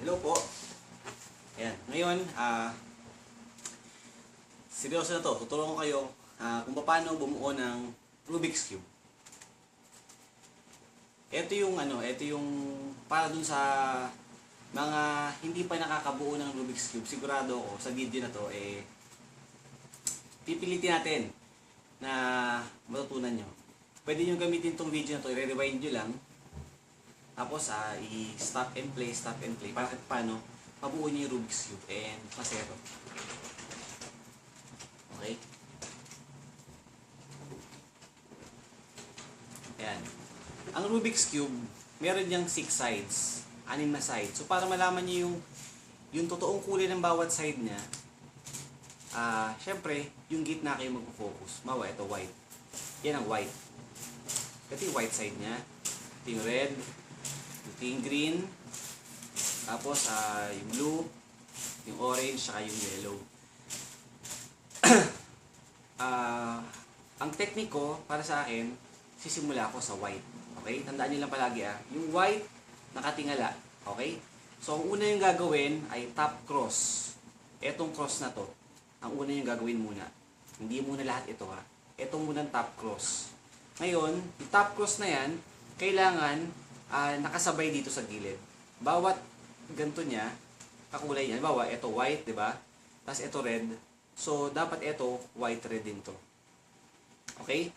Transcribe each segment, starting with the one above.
hello po. Ayan, ngayon, ah, seryoso na to. Tutulungan ko kayo ah, kung paano bumuo ng Rubik's Cube. Ito yung ano, ito yung para dun sa mga hindi pa nakakabuo ng Rubik's Cube. Sigurado ako sa video na to eh pipilitin natin na matutunan nyo. Pwede nyo gamitin tong video na to, i-rewind nyo lang tapos, ah, i-stop and play, stop and play. Para kahit paano, mabuo niyo yung Rubik's Cube and masero. Okay? Ayan. Ang Rubik's Cube, meron niyang six sides. Anim na sides. So, para malaman niyo yung yung totoong kulay ng bawat side niya, ah, syempre, yung gitna kayo magpo-focus. Mawa, ito white. Yan ang white. Ito yung white side niya. Ito yung red. Ito yung green. Tapos, ah, yung blue, yung orange, saka yung yellow. Ah, ang technique ko, para sa akin, sisimula ako sa white. Okay? Tandaan niyo lang palagi ah. Yung white, nakatingala. Okay? So, ang una yung gagawin ay top cross. Etong cross na to, ang una yung gagawin muna. Hindi muna lahat ito ha. Etong muna top cross. Ngayon, yung top cross na yan, kailangan ah, nakasabay dito sa gilid. Bawat ganto niya, kakulay niya. Bawa, ito white, di ba? Tapos ito red. So, dapat ito white red din to. Okay?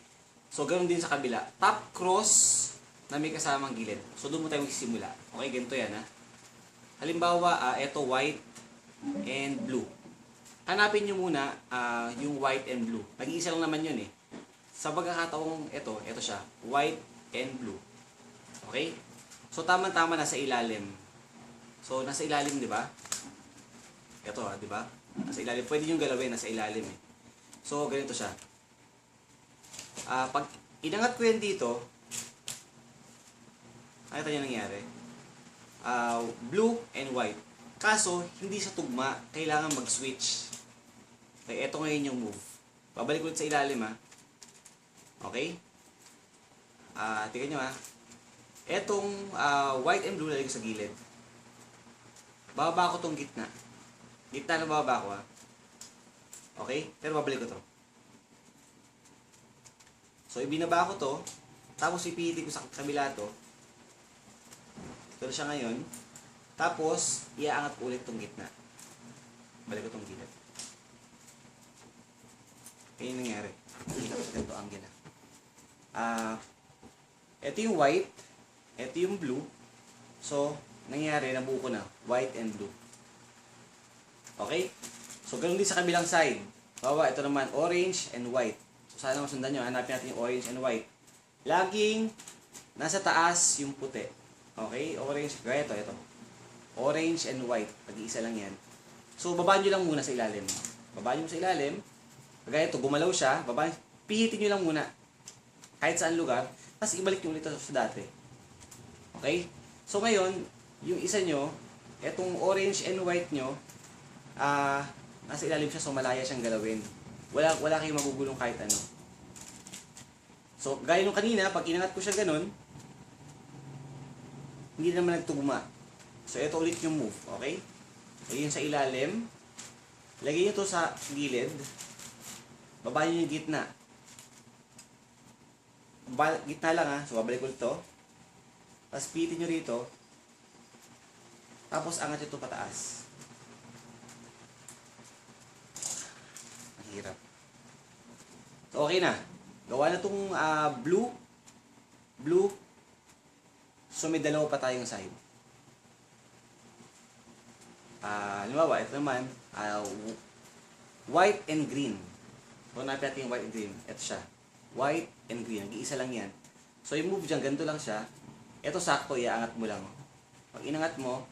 So, ganoon din sa kabila. Top cross na may kasamang gilid. So, doon mo tayo magsisimula. Okay, ganito yan ha. Halimbawa, ah, ito white and blue. Hanapin nyo muna ah, yung white and blue. Nag-iisa lang naman yun eh. Sa pagkakataong ito, ito siya. White and blue. Okay? So, tama-tama nasa ilalim. So, nasa ilalim, di ba? Ito ha, di ba? Nasa ilalim. Pwede nyo galawin, nasa ilalim eh. So, ganito siya. Ah, pag inangat ko yan dito, nakita niyo nangyari? Ah, blue and white. Kaso, hindi sa tugma. Kailangan mag-switch. Okay, eto ngayon yung move. Babalik ulit sa ilalim ha. Okay? Ah, tingnan nyo ha. Etong ah, white and blue lalagay sa gilid. Bababa ko tong gitna. Gitna na bababa ko ha. Okay? Pero babalik ko to. So, ibinaba ko to. Tapos, ipihitin ko sa kabila to. Ito na siya ngayon. Tapos, iaangat ko ulit tong gitna. Balik ko tong gilid. Kaya yung nangyari. Hindi ang gina. Ah, ito yung white. Ito yung blue. So, nangyari, nabuo ko na. White and blue. Okay? So, ganun din sa kabilang side. Bawa, ito naman, orange and white. So, sana masundan nyo. Hanapin natin yung orange and white. Laging nasa taas yung puti. Okay? Orange. Gaya ito, ito. Orange and white. Pag-iisa lang yan. So, babaan nyo lang muna sa ilalim. Babaan nyo sa ilalim. Gaya ito, gumalaw siya. Babaan. Pihitin nyo lang muna. Kahit saan lugar. Tapos, ibalik nyo ulit sa dati. Okay? So, ngayon, yung isa nyo, etong orange and white nyo, ah, nasa ilalim siya, so malaya siyang galawin. Wala, wala kayong magugulong kahit ano. So, gaya nung kanina, pag inangat ko siya ganun, hindi naman nagtugma. So, ito ulit yung move, okay? So, yun sa ilalim. Lagay nyo to sa gilid. Baba nyo yung gitna. Ba gitna lang ha. So, babalik ulit to. Tapos, pitin nyo rito. Tapos, angat ito pataas. Mahirap. So, okay na. Gawa na itong ah, blue. Blue. So, may dalawa pa tayong side. Ah, halimbawa, ito naman, w- white and green. So, napin natin yung white and green. Ito siya. White and green. Nag-iisa lang yan. So, yung move dyan, ganito lang siya. Ito sakto, iaangat mo lang. Pag inangat mo,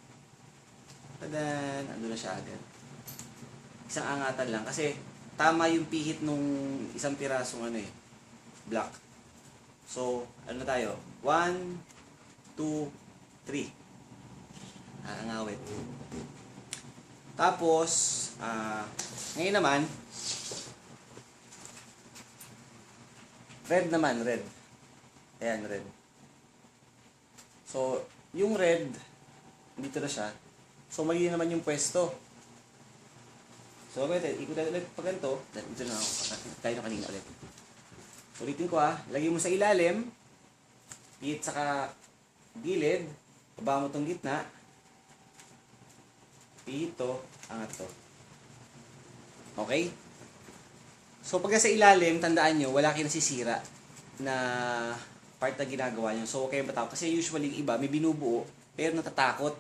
tadan, ando na siya agad. Isang angatan lang. Kasi, tama yung pihit nung isang pirasong ano eh, black. So, ano na tayo? One, two, three. Aangawit. Tapos, ah, ngayon naman, red naman, red. Ayan, red. So, yung red, dito na siya. So, mali na naman yung pwesto. So, wait, ikot natin ulit pag ganito. Dito na ako. Tayo na kanina ulit. Ulitin ko ah. Lagay mo sa ilalim. Pihit saka gilid. Baba mo tong gitna. Pihit to. Angat to. Okay? So, pag sa ilalim, tandaan nyo, wala kayo nasisira na part na ginagawa nyo. So, huwag kayong matakot. Kasi usually, yung iba, may binubuo, pero natatakot.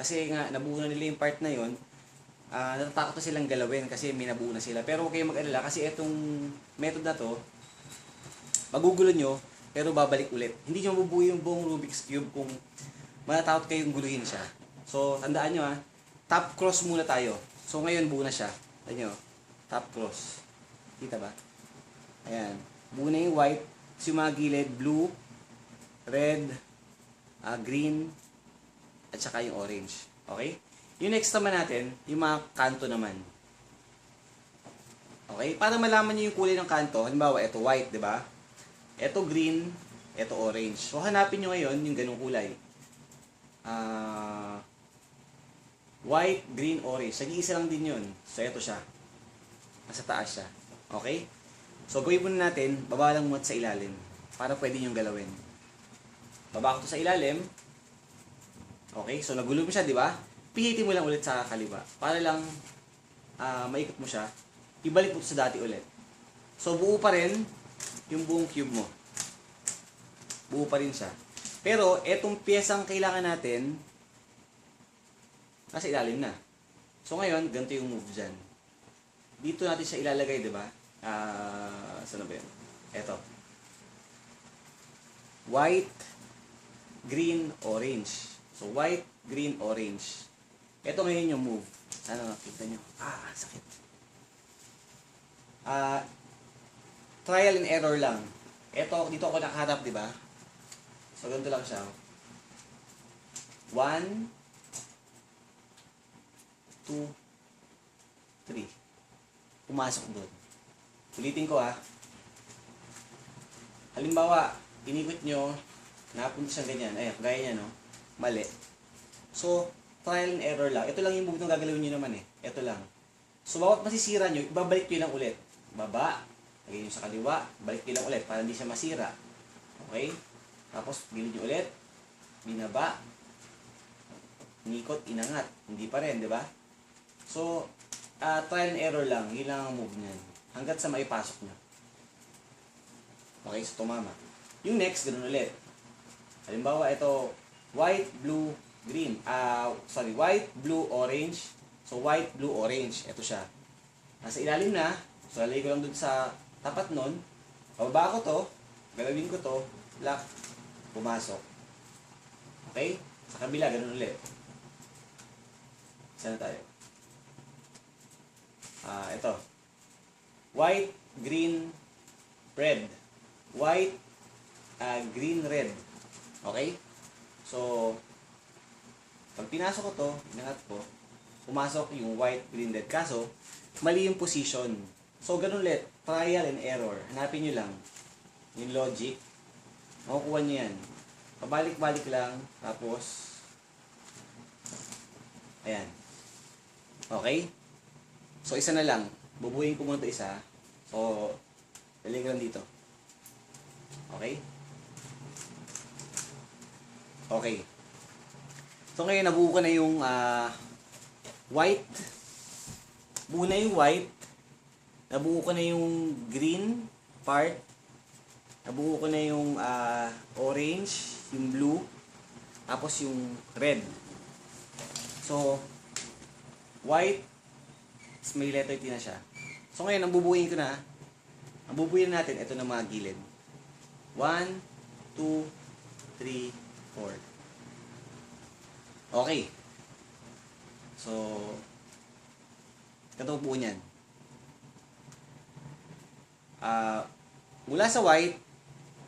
Kasi nga, nabuo na nila yung part na yon ah natatakot na silang galawin kasi may nabuo na sila. Pero kayong mag-alala kasi itong method na to, magugulo nyo, pero babalik ulit. Hindi nyo mabubuo yung buong Rubik's Cube kung matatakot kayong guluhin siya. So, tandaan nyo ha, top cross muna tayo. So, ngayon buo na siya. Ayan nyo, top cross. Kita ba? Ayan. Buo na yung white. So, yung mga gilid, blue, red, ah, green, at saka yung orange. Okay? Yung next naman natin, yung mga kanto naman. Okay? Para malaman nyo yung kulay ng kanto, halimbawa, ito white, di ba? Ito green, ito orange. So, hanapin nyo ngayon yung ganung kulay. Ah... white, green, orange. Nag-iisa lang din yun. So, ito siya. Nasa taas siya. Okay? So, gawin muna natin, baba lang muna sa ilalim. Para pwede nyo galawin. Baba ko sa ilalim. Okay? So, nagulo mo siya, di ba? Pihitin mo lang ulit sa kaliwa. Para lang ah maikot mo siya. Ibalik mo sa dati ulit. So, buo pa rin yung buong cube mo. Buo pa rin siya. Pero, etong piyesang kailangan natin, nasa ilalim na. So, ngayon, ganito yung move dyan. Dito natin siya ilalagay, di ba? Ah, saan ba yun? Eto. White, green, orange. So, white, green, orange. Ito ngayon yung move. Sana nakita nyo. Ah, sakit. Ah, trial and error lang. Ito, dito ako nakaharap, di ba? So, ganito lang siya. One, two, three. Pumasok doon. Ulitin ko ah. Halimbawa, inikot nyo, napunta siyang ganyan. Ayan, gaya niya, no? Mali. So, trial and error lang. Ito lang yung na gagalawin nyo naman eh. Ito lang. So, bawat masisira nyo, ibabalik nyo lang ulit. Baba, lagay nyo sa kaliwa, balik nyo lang ulit para hindi siya masira. Okay? Tapos, gilid nyo ulit. Binaba. Nikot, inangat. Hindi pa rin, di ba? So, ah trial and error lang. Yun lang ang move niyan. Hanggat sa maipasok nyo. Okay, so tumama. Yung next, ganun ulit. Halimbawa, ito, white, blue, green. Ah, sorry, white, blue, orange. So, white, blue, orange. Ito siya. Nasa ilalim na. So, lalagay ko lang dun sa tapat nun. Pababa ko to. Galawin ko to. Lock. Pumasok. Okay? Sa kabila, ganun ulit. Sana tayo. Ah, ito. White, green, red. White, ah, green, red. Okay? So, pag pinasok ko to, inangat ko, pumasok yung white, green, red. Kaso, mali yung position. So, ganun ulit. Trial and error. Hanapin nyo lang yung logic. Makukuha nyo yan. Pabalik-balik lang. Tapos, ayan. Okay? So, isa na lang. Bubuhin ko muna ito isa. So, dali ko lang dito. Okay? Okay. So, ngayon nabuo ko na yung ah, white. Buo na yung white. Nabuo ko na yung green part. Nabuo ko na yung ah, orange, yung blue, tapos yung red. So, white, may letter T na siya. So ngayon, ang bubuuin ko na, ang bubuuin natin, ito na mga gilid. 1, 2, 3, 4. Okay. So, ito buo niyan. Ah, mula sa white,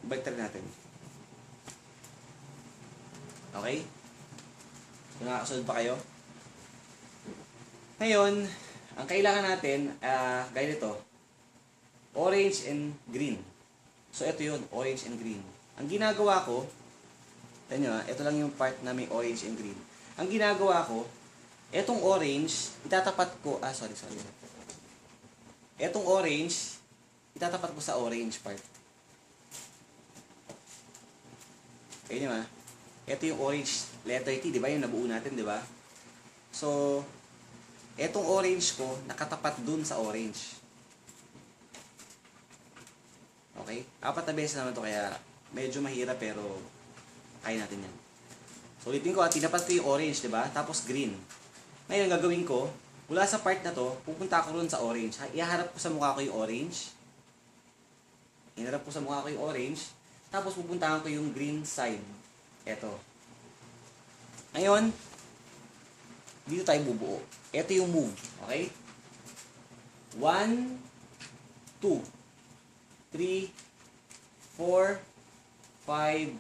balik natin. Okay? So, nakakasunod pa kayo? Ngayon, ang kailangan natin, ah, gaya nito, orange and green. So, ito yun, orange and green. Ang ginagawa ko, ito nyo, ito lang yung part na may orange and green. Ang ginagawa ko, Etong orange, itatapat ko, ah, sorry, sorry. Etong orange, itatapat ko sa orange part. Ayun yun ah. Ito yung orange letter T, di ba? Yung nabuo natin, di ba? So, etong orange ko, nakatapat dun sa orange. Okay? Apat na beses naman to kaya medyo mahirap pero kaya natin yan. So, ulitin ko, ah, tinapat ko yung orange, di ba? Tapos green. Ngayon, gagawin ko, mula sa part na to, pupunta ako ron sa orange. Ha- Iharap ko sa mukha ko yung orange. Iharap ko sa mukha ko yung orange. Tapos pupuntahan ko yung green side. Eto. Ngayon, dito tayo bubuo. Ito yung move. Okay? 1, 2, 3, 4, 5,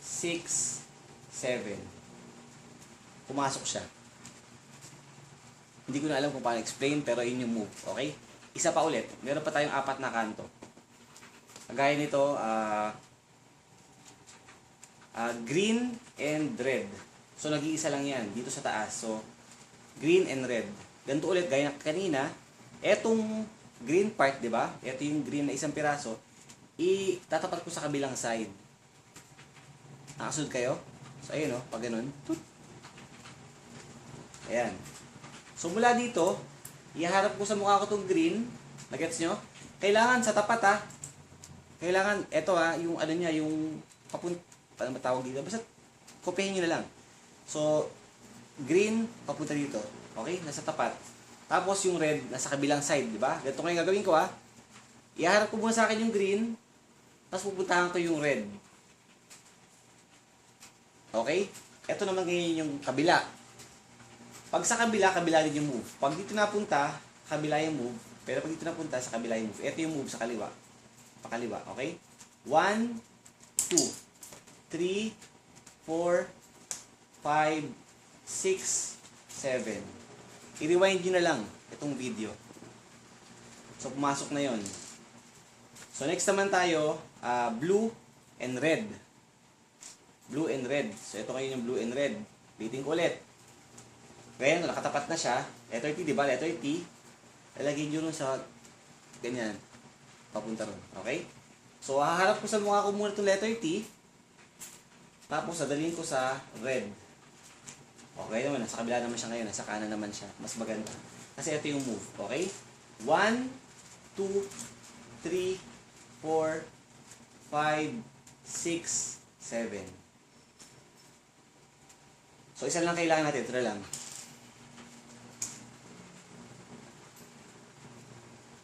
6, 7. Pumasok siya. Hindi ko na alam kung paano explain, pero yun yung move. Okay? Isa pa ulit. Meron pa tayong apat na kanto. Kagaya nito, ah ah, green and red. So, nag-iisa lang yan dito sa taas. So, green and red. Ganito ulit, gaya kanina, etong green part, di ba? Ito yung green na isang piraso, itatapat ko sa kabilang side. Nakasunod kayo? So, ayun o, pag ganun. Tut. Ayan. So, mula dito, iharap ko sa mukha ko itong green. Nagets nyo? Kailangan sa tapat ha. Kailangan, eto ha, yung ano niya, yung papun... Paano ba tawag dito? Basta, kopyahin nyo na lang. So, green, papunta dito. Okay? Nasa tapat. Tapos yung red, nasa kabilang side, di ba? Ganito ngayon gagawin ko ha. Iharap ko muna sa akin yung green, tapos pupuntahan ko yung red. Okay? Ito naman ngayon yung kabila. Pag sa kabila, kabila din yung move. Pag dito napunta, kabila yung move. Pero pag dito napunta, sa kabila yung move. Ito yung move sa kaliwa. Pakaliwa, okay? 1, 2, 3, 4, 5, 6, 7. I-rewind nyo na lang itong video. So, pumasok na yon. So, next naman tayo, ah, blue and red. Blue and red. So, ito ngayon yung blue and red. Biting ko ulit. Ngayon, nakatapat na siya. Letter T, di ba? Letter T. Lalagyan nyo nun sa ganyan. Papunta ron. Okay? So, haharap ko sa mukha ko muna itong letter T. Tapos, dadalhin ko sa red. Okay naman, nasa kabila naman siya ngayon, nasa kanan naman siya. Mas maganda. Kasi ito yung move, okay? 1, 2, 3, 4, 5, 6, 7. So, isa lang kailangan natin. Ito lang.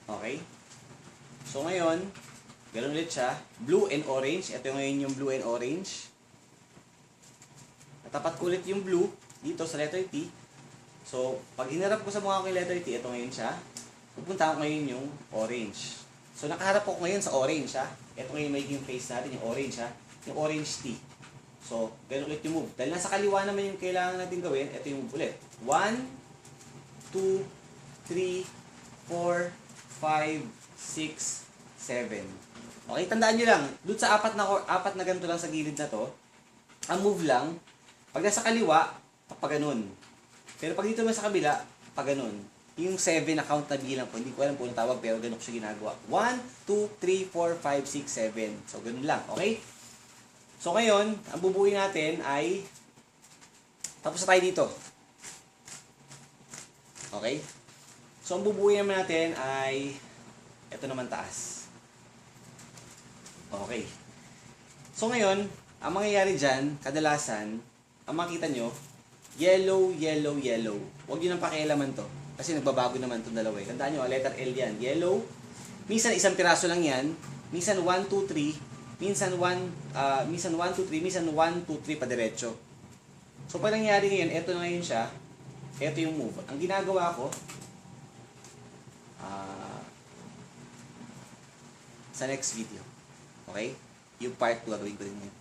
Okay? So, ngayon, ganun ulit siya. Blue and orange. Ito ngayon yung blue and orange. Natapat ko ulit yung blue dito sa letter T. So, pag hinarap ko sa mukha ko yung letter T, ito ngayon siya. Pupunta ko ngayon yung orange. So, nakaharap ko ngayon sa orange, ha. Ito ngayon magiging face natin, yung orange, ha. Yung orange T. So, ganun ulit yung move. Dahil nasa kaliwa naman yung kailangan natin gawin, ito yung move ulit. 1, 2, 3, 4, 5, 6, 7. Okay, tandaan nyo lang, doon sa apat na, apat na ganito lang sa gilid na to, ang move lang, pag nasa kaliwa, pag ganun. Pero pag dito naman sa kabila, pag ganun. Yung 7 na count na bilang po, hindi ko alam kung anong tawag, pero ganun ko siya ginagawa. 1, 2, 3, 4, 5, 6, 7. So, ganun lang. Okay? So, ngayon, ang bubuuin natin ay, tapos na tayo dito. Okay? So, ang bubuuin naman natin ay, ito naman taas. Okay. So, ngayon, ang mangyayari dyan, kadalasan, ang makita nyo, yellow, yellow, yellow. Huwag nyo nang pakialaman to. Kasi nagbabago naman itong dalawa. eh. Tandaan nyo, letter L yan. Yellow. Minsan isang piraso lang yan. Minsan 1, 2, 3. Minsan 1, ah, minsan 1, 2, 3. Minsan 1, 2, 3 pa diretso. So, pag nangyari ngayon, eto na ngayon siya. Eto yung move. Ang ginagawa ko, ah, sa next video. Okay? Yung part ko gagawin ko din yun.